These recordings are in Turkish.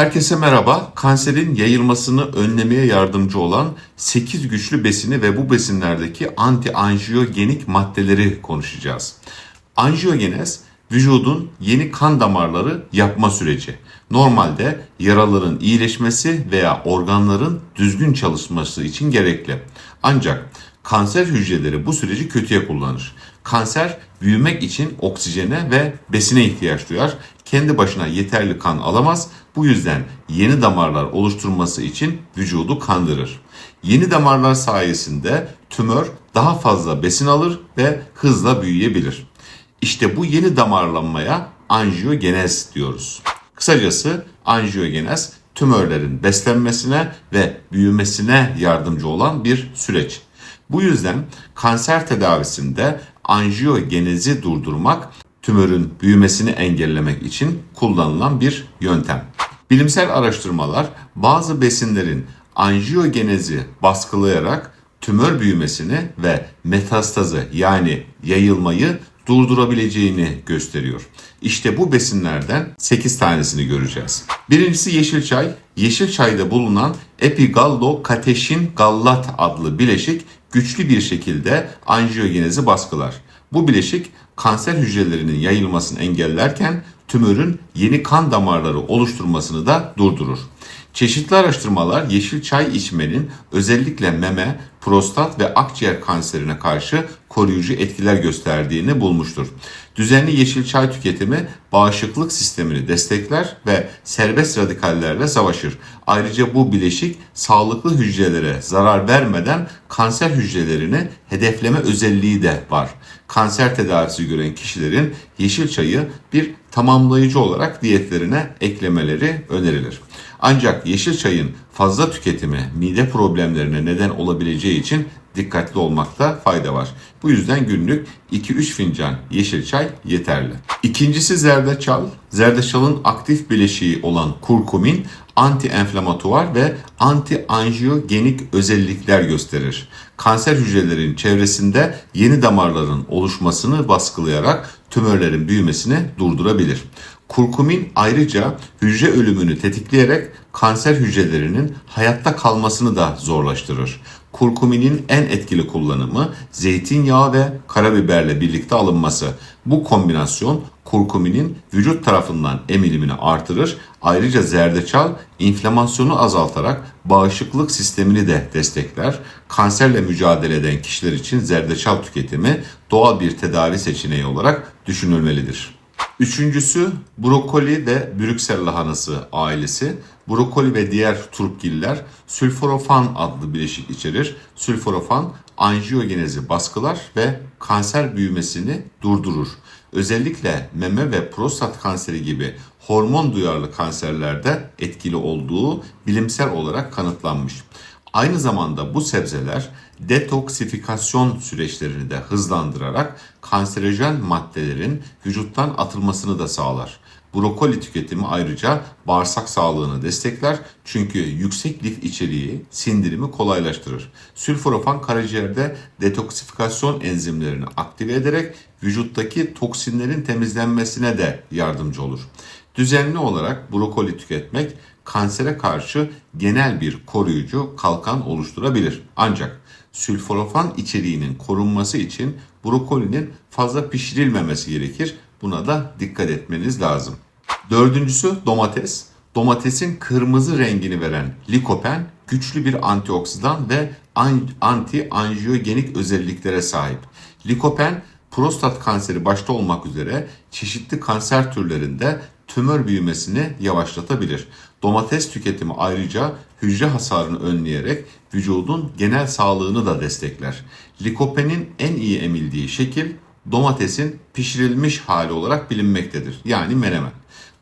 Herkese merhaba. Kanserin yayılmasını önlemeye yardımcı olan 8 güçlü besini ve bu besinlerdeki anti-anjiyogenik maddeleri konuşacağız. Anjiyogenez vücudun yeni kan damarları yapma süreci. Normalde yaraların iyileşmesi veya organların düzgün çalışması için gerekli. Ancak kanser hücreleri bu süreci kötüye kullanır. Kanser büyümek için oksijene ve besine ihtiyaç duyar. Kendi başına yeterli kan alamaz. Bu yüzden yeni damarlar oluşturması için vücudu kandırır. Yeni damarlar sayesinde tümör daha fazla besin alır ve hızla büyüyebilir. İşte bu yeni damarlanmaya anjiyogenez diyoruz. Kısacası anjiyogenez tümörlerin beslenmesine ve büyümesine yardımcı olan bir süreç. Bu yüzden kanser tedavisinde anjiyogenezi durdurmak tümörün büyümesini engellemek için kullanılan bir yöntem. Bilimsel araştırmalar bazı besinlerin anjiyogenezi baskılayarak tümör büyümesini ve metastazı yani yayılmayı durdurabileceğini gösteriyor. İşte bu besinlerden 8 tanesini göreceğiz. Birincisi yeşil çay. Yeşil çayda bulunan epigallokateşin gallat adlı bileşik güçlü bir şekilde anjiyogenezi baskılar. Bu bileşik kanser hücrelerinin yayılmasını engellerken tümörün yeni kan damarları oluşturmasını da durdurur. Çeşitli araştırmalar yeşil çay içmenin özellikle meme, prostat ve akciğer kanserine karşı koruyucu etkiler gösterdiğini bulmuştur. Düzenli yeşil çay tüketimi bağışıklık sistemini destekler ve serbest radikallerle savaşır. Ayrıca bu bileşik sağlıklı hücrelere zarar vermeden kanser hücrelerini hedefleme özelliği de var. Kanser tedavisi gören kişilerin yeşil çayı bir tamamlayıcı olarak diyetlerine eklemeleri önerilir. Ancak yeşil çayın fazla tüketimi mide problemlerine neden olabileceği için dikkatli olmakta fayda var. Bu yüzden günlük 2-3 fincan yeşil çay yeterli. İkincisi zerdeçal. Zerdeçalın aktif bileşiği olan kurkumin anti-enflamatuar ve anti-anjiyogenik özellikler gösterir. Kanser hücrelerinin çevresinde yeni damarların oluşmasını baskılayarak tümörlerin büyümesini durdurabilir. Kurkumin ayrıca hücre ölümünü tetikleyerek kanser hücrelerinin hayatta kalmasını da zorlaştırır. Kurkuminin en etkili kullanımı zeytinyağı ve karabiberle birlikte alınması. Bu kombinasyon kurkuminin vücut tarafından emilimini artırır. Ayrıca zerdeçal inflamasyonu azaltarak bağışıklık sistemini de destekler. Kanserle mücadele eden kişiler için zerdeçal tüketimi doğal bir tedavi seçeneği olarak düşünülmelidir. Üçüncüsü brokoli ve Brüksel lahanası ailesi. Brokoli ve diğer turpgiller sülforofan adlı bileşik içerir. Sülforofan anjiyogenezi baskılar ve kanser büyümesini durdurur. Özellikle meme ve prostat kanseri gibi hormon duyarlı kanserlerde etkili olduğu bilimsel olarak kanıtlanmış. Aynı zamanda bu sebzeler detoksifikasyon süreçlerini de hızlandırarak kanserojen maddelerin vücuttan atılmasını da sağlar. Brokoli tüketimi ayrıca bağırsak sağlığını destekler çünkü yüksek lif içeriği sindirimi kolaylaştırır. Sülforafan karaciğerde detoksifikasyon enzimlerini aktive ederek vücuttaki toksinlerin temizlenmesine de yardımcı olur. Düzenli olarak brokoli tüketmek kansere karşı genel bir koruyucu kalkan oluşturabilir. Ancak sülforafan içeriğinin korunması için brokolinin fazla pişirilmemesi gerekir. Buna da dikkat etmeniz lazım. Dördüncüsü domates. Domatesin kırmızı rengini veren likopen güçlü bir antioksidan ve anti-anjiyogenik özelliklere sahip. Likopen prostat kanseri başta olmak üzere çeşitli kanser türlerinde tümör büyümesini yavaşlatabilir. Domates tüketimi ayrıca hücre hasarını önleyerek vücudun genel sağlığını da destekler. Likopenin en iyi emildiği şekil domatesin pişirilmiş hali olarak bilinmektedir. Yani menemen.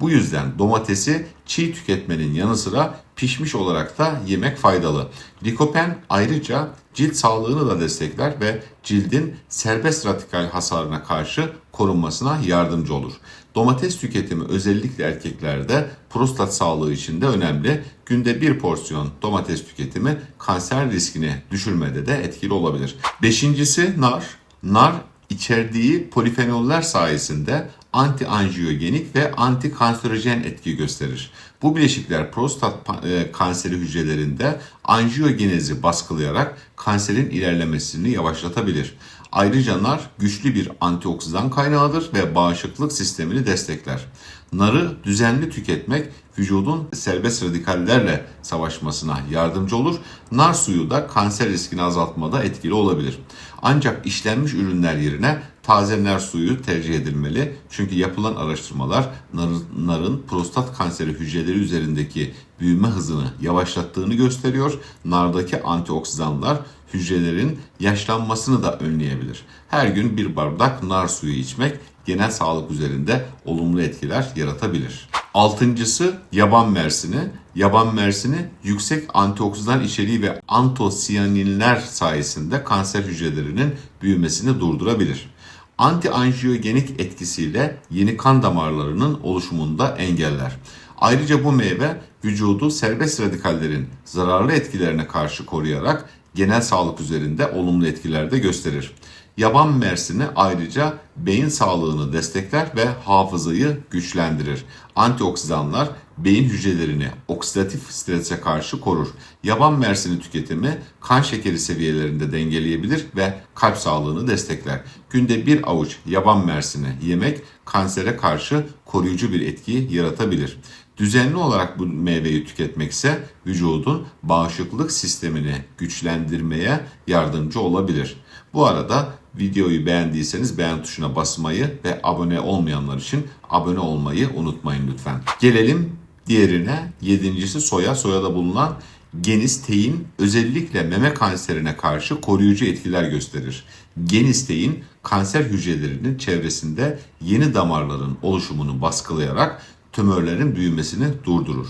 Bu yüzden domatesi çiğ tüketmenin yanı sıra pişmiş olarak da yemek faydalı. Likopen ayrıca cilt sağlığını da destekler ve cildin serbest radikal hasarına karşı korunmasına yardımcı olur. Domates tüketimi özellikle erkeklerde prostat sağlığı için de önemli. Günde bir porsiyon domates tüketimi kanser riskini düşürmede de etkili olabilir. Beşincisi nar. Nar içerdiği polifenoller sayesinde antianjiyogenik ve antikanserojen etki gösterir. Bu bileşikler prostat e, kanseri hücrelerinde anjiyogenezi baskılayarak kanserin ilerlemesini yavaşlatabilir. Ayrıca nar güçlü bir antioksidan kaynağıdır ve bağışıklık sistemini destekler. Narı düzenli tüketmek vücudun serbest radikallerle savaşmasına yardımcı olur. Nar suyu da kanser riskini azaltmada etkili olabilir. Ancak işlenmiş ürünler yerine taze nar suyu tercih edilmeli. Çünkü yapılan araştırmalar narın, narın prostat kanseri hücreleri üzerindeki büyüme hızını yavaşlattığını gösteriyor. Nardaki antioksidanlar hücrelerin yaşlanmasını da önleyebilir. Her gün bir bardak nar suyu içmek genel sağlık üzerinde olumlu etkiler yaratabilir. Altıncısı yaban mersini. Yaban mersini yüksek antioksidan içeriği ve antosiyaninler sayesinde kanser hücrelerinin büyümesini durdurabilir. Antianjiyogenik etkisiyle yeni kan damarlarının oluşumunu da engeller. Ayrıca bu meyve vücudu serbest radikallerin zararlı etkilerine karşı koruyarak genel sağlık üzerinde olumlu etkiler de gösterir. Yaban mersini ayrıca beyin sağlığını destekler ve hafızayı güçlendirir. Antioksidanlar beyin hücrelerini oksidatif strese karşı korur. Yaban mersini tüketimi kan şekeri seviyelerinde dengeleyebilir ve kalp sağlığını destekler. Günde bir avuç yaban mersini yemek kansere karşı koruyucu bir etki yaratabilir. Düzenli olarak bu meyveyi tüketmek ise vücudun bağışıklık sistemini güçlendirmeye yardımcı olabilir. Bu arada videoyu beğendiyseniz beğen tuşuna basmayı ve abone olmayanlar için abone olmayı unutmayın lütfen. Gelelim diğerine. Yedincisi soya. Soyada bulunan genistein özellikle meme kanserine karşı koruyucu etkiler gösterir. Genistein kanser hücrelerinin çevresinde yeni damarların oluşumunu baskılayarak tümörlerin büyümesini durdurur.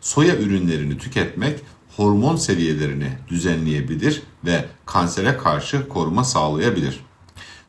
Soya ürünlerini tüketmek hormon seviyelerini düzenleyebilir ve kansere karşı koruma sağlayabilir.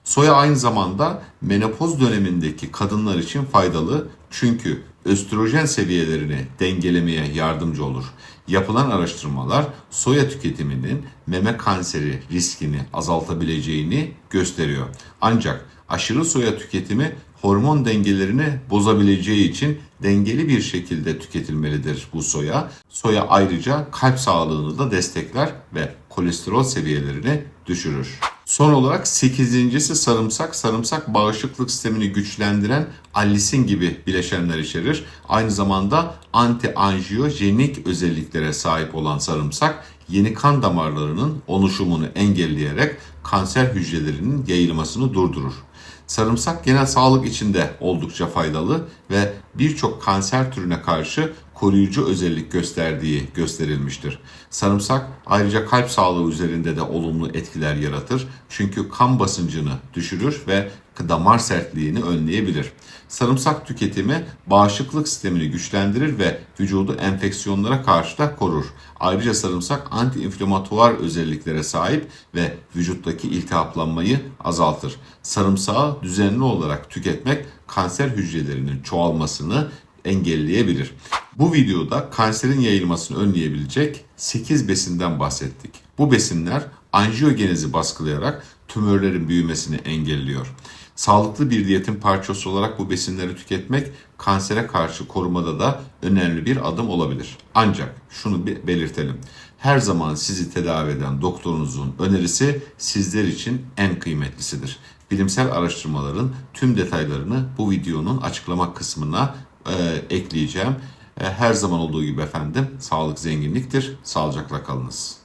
Soya aynı zamanda menopoz dönemindeki kadınlar için faydalı çünkü östrojen seviyelerini dengelemeye yardımcı olur. Yapılan araştırmalar soya tüketiminin meme kanseri riskini azaltabileceğini gösteriyor. Ancak aşırı soya tüketimi hormon dengelerini bozabileceği için dengeli bir şekilde tüketilmelidir bu soya. Soya ayrıca kalp sağlığını da destekler ve kolesterol seviyelerini düşürür. Son olarak sekizincisi sarımsak. Sarımsak bağışıklık sistemini güçlendiren allisin gibi bileşenler içerir. Aynı zamanda antianjiyojenik özelliklere sahip olan sarımsak yeni kan damarlarının oluşumunu engelleyerek kanser hücrelerinin yayılmasını durdurur. Sarımsak genel sağlık için de oldukça faydalı ve birçok kanser türüne karşı koruyucu özellik gösterdiği gösterilmiştir. Sarımsak ayrıca kalp sağlığı üzerinde de olumlu etkiler yaratır. Çünkü kan basıncını düşürür ve damar sertliğini önleyebilir. Sarımsak tüketimi bağışıklık sistemini güçlendirir ve vücudu enfeksiyonlara karşı da korur. Ayrıca sarımsak antiinflamatuar özelliklere sahip ve vücuttaki iltihaplanmayı azaltır. Sarımsağı düzenli olarak tüketmek kanser hücrelerinin çoğalmasını engelleyebilir. Bu videoda kanserin yayılmasını önleyebilecek 8 besinden bahsettik. Bu besinler anjiyogenezi baskılayarak tümörlerin büyümesini engelliyor. Sağlıklı bir diyetin parçası olarak bu besinleri tüketmek kansere karşı korumada da önemli bir adım olabilir. Ancak şunu bir belirtelim. Her zaman sizi tedavi eden doktorunuzun önerisi sizler için en kıymetlisidir. Bilimsel araştırmaların tüm detaylarını bu videonun açıklama kısmına e, ekleyeceğim. E, her zaman olduğu gibi efendim sağlık zenginliktir. Sağlıcakla kalınız.